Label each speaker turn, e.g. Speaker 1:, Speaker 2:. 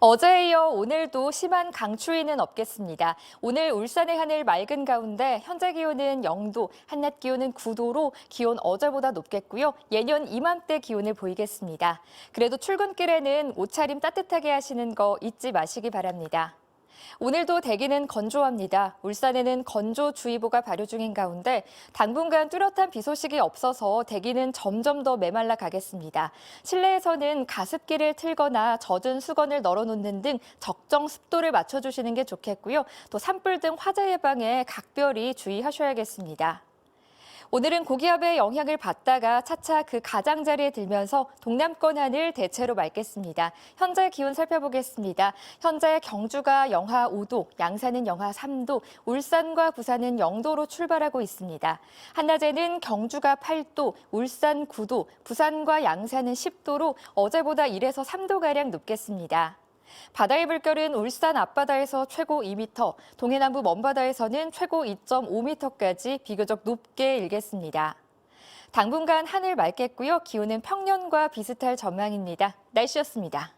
Speaker 1: 어제에 이어 오늘도 심한 강추위는 없겠습니다. 오늘 울산의 하늘 맑은 가운데 현재 기온은 0도, 한낮 기온은 9도로 기온 어제보다 높겠고요. 예년 이맘때 기온을 보이겠습니다. 그래도 출근길에는 옷차림 따뜻하게 하시는 거 잊지 마시기 바랍니다. 오늘도 대기는 건조합니다. 울산에는 건조주의보가 발효 중인 가운데 당분간 뚜렷한 비 소식이 없어서 대기는 점점 더 메말라 가겠습니다. 실내에서는 가습기를 틀거나 젖은 수건을 널어놓는 등 적정 습도를 맞춰주시는 게 좋겠고요. 또 산불 등 화재 예방에 각별히 주의하셔야겠습니다. 오늘은 고기압의 영향을 받다가 차차 그 가장자리에 들면서 동남권 하늘 대체로 맑겠습니다. 현재 기온 살펴보겠습니다. 현재 경주가 영하 5도, 양산은 영하 3도, 울산과 부산은 0도로 출발하고 있습니다. 한낮에는 경주가 8도, 울산 9도, 부산과 양산은 10도로 어제보다 1에서 3도가량 높겠습니다. 바다의 물결은 울산 앞바다에서 최고 2m, 동해남부 먼바다에서는 최고 2.5m까지 비교적 높게 일겠습니다. 당분간 하늘 맑겠고요. 기온은 평년과 비슷할 전망입니다. 날씨였습니다.